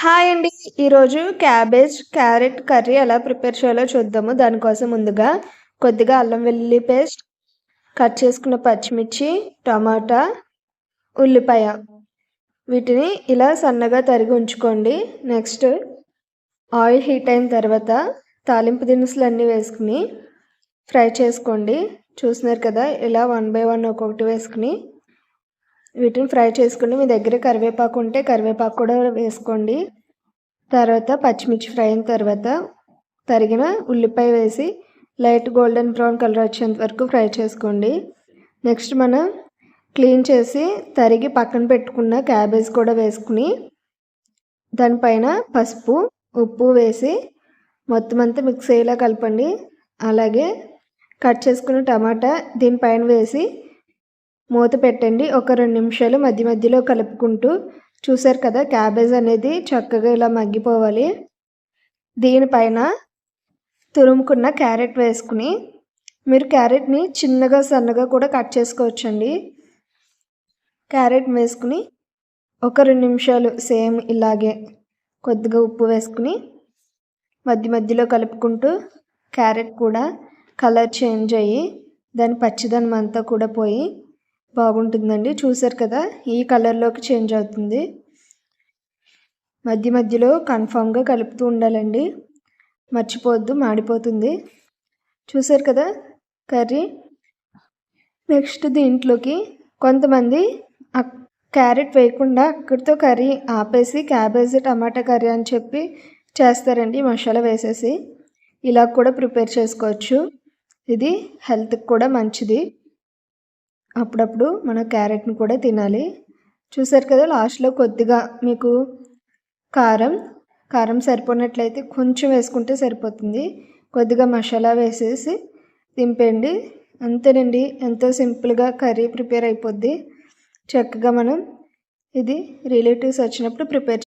Hi అండి. ఈరోజు cabbage carrot curry ఎలా ప్రిపేర్ చేయాలో చూద్దాము. దానికోసం ముందుగా కొద్దిగా అల్లం వెల్లుల్లి పేస్ట్ కట్ చేసుకున్న పచ్చిమిర్చి టమాటా ఉల్లిపాయ. వీటిని ఇలా సన్నగా తరిగి ఉంచుకోండి. నెక్స్ట్ ఆయిల్ హీట్ అయిన తర్వాత తాలింపు దినుసులు అన్నీ వేసుకుని ఫ్రై చేసుకోండి. చూసినారు కదా ఇలా వన్ బై వన్ ఒక్కొక్కటి వేసుకుని వీటిని ఫ్రై చేసుకుని మీ దగ్గర కరివేపాకు ఉంటే కరివేపాకు కూడా వేసుకోండి. తర్వాత పచ్చిమిర్చి ఫ్రై అయిన తర్వాత తరిగిన ఉల్లిపాయ వేసి లైట్ గోల్డెన్ బ్రౌన్ కలర్ వచ్చేంత వరకు ఫ్రై చేసుకోండి. నెక్స్ట్ మనం క్లీన్ చేసి తరిగి పక్కన పెట్టుకున్న క్యాబేజ్ కూడా వేసుకుని దానిపైన పసుపు ఉప్పు వేసి మొత్తం అంతా మిక్స్ అయ్యేలా కలపండి. అలాగే కట్ చేసుకున్న టమాటా దీనిపైన వేసి మూత పెట్టండి. ఒక రెండు నిమిషాలు మధ్య మధ్యలో కలుపుకుంటూ చూసారు కదా క్యాబేజ్ అనేది చక్కగా ఇలా మగ్గిపోవాలి. దీనిపైన తురుముకున్న క్యారెట్ వేసుకుని మీరు క్యారెట్ని చిన్నగా సన్నగా కూడా కట్ చేసుకోవచ్చండి. క్యారెట్ వేసుకుని ఒక రెండు నిమిషాలు సేమ్ ఇలాగే కొద్దిగా ఉప్పు వేసుకుని మధ్య మధ్యలో కలుపుకుంటూ క్యారెట్ కూడా కలర్ చేంజ్ అయ్యి దాని పచ్చిదనం అంతా కూడా పోయి బాగుంటుందండి. చూసారు కదా ఈ కలర్లోకి చేంజ్ అవుతుంది. మధ్య మధ్యలో కన్ఫామ్గా కలుపుతూ ఉండాలండి. మర్చిపోవద్దు మాడిపోతుంది. చూసారు కదా కర్రీ. నెక్స్ట్ దీంట్లోకి కొంతమంది క్యారెట్ వేయకుండా అక్కడితో కర్రీ ఆపేసి క్యాబేజీ టమాటా కర్రీ అని చెప్పి చేస్తారండి మసాలా వేసేసి. ఇలా కూడా ప్రిపేర్ చేసుకోవచ్చు. ఇది హెల్త్కి కూడా మంచిది. అప్పుడప్పుడు మన క్యారెట్ని కూడా తినాలి. చూసారు కదా లాస్ట్లో కొద్దిగా మీకు కారం కారం సరిపోయినట్లయితే కొంచెం వేసుకుంటే సరిపోతుంది. కొద్దిగా మసాలా వేసేసి దింపేయండి. అంతేనండి ఎంతో సింపుల్గా కర్రీ ప్రిపేర్ అయిపోద్ది. చక్కగా మనం ఇది రిలేటివ్స్ వచ్చినప్పుడు ప్రిపేర్